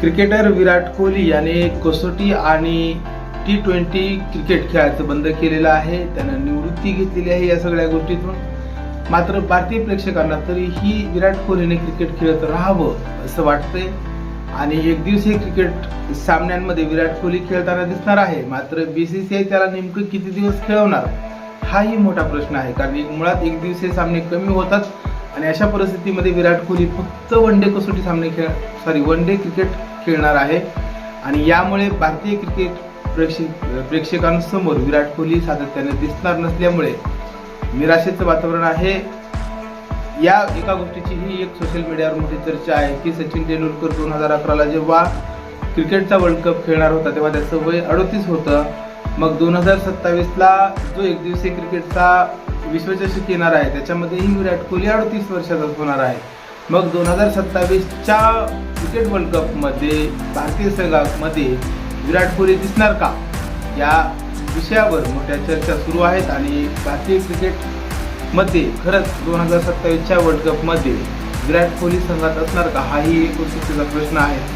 Cricketer Virat Kohli याने कसोटी आणि टी ट्वेंटी क्रिकेट खेळायचं बंद केलेलं आहे. त्यानं निवृत्ती घेतलेली आहे या सगळ्या गोष्टीतून. मात्र भारतीय प्रेक्षकांना तरीही विराट कोहलीने क्रिकेट खेळत राहावं असं वाटतंय. आणि एक दिवसीय क्रिकेट सामन्यांमध्ये विराट कोहली खेळताना दिसणार आहे. मात्र बी सी सी आय त्याला नेमकं किती दिवस खेळवणार? हाही मोठा प्रश्न आहे. कारण एक मुळात एक दिवसीय सामने कमी होतात. आणि अशा परिस्थितीमध्ये विराट कोहली फक्त वन डे कसोटी सामने खेळ सॉरी वन डे क्रिकेट खेळणार आहे. आणि यामुळे भारतीय क्रिकेट प्रेक्षक प्रेक्षकांसमोर विराट कोहली सातत्याने दिसणार नसल्यामुळे निराशेचं वातावरण आहे. या एका गोष्टीची ही एक सोशल मीडियावर मोठी चर्चा आहे की सचिन तेंडुलकर दोन हजार अकराला जेव्हा क्रिकेटचा वर्ल्ड कप खेळणार होता तेव्हा त्याचं वय अडतीस होतं. मग दोन हजार सत्तावीसला जो एकदिवसीय क्रिकेटचा विश्वचषक येणार आहे त्याच्यामध्येही विराट कोहली अडतीस वर्षाचा होणार आहे. मग दोन हजार सत्तावीसच्या क्रिकेट वर्ल्ड कपमध्ये भारतीय संघामध्ये विराट कोहली दिसणार का? या विषयावर मोठ्या चर्चा सुरू आहेत आणि भारतीय क्रिकेटमध्ये खरंच दोन हजार सत्तावीसच्या वर्ल्ड कपमध्ये विराट कोहली संघात असणार का? हाही एक उत्सुकतेचा प्रश्न आहे.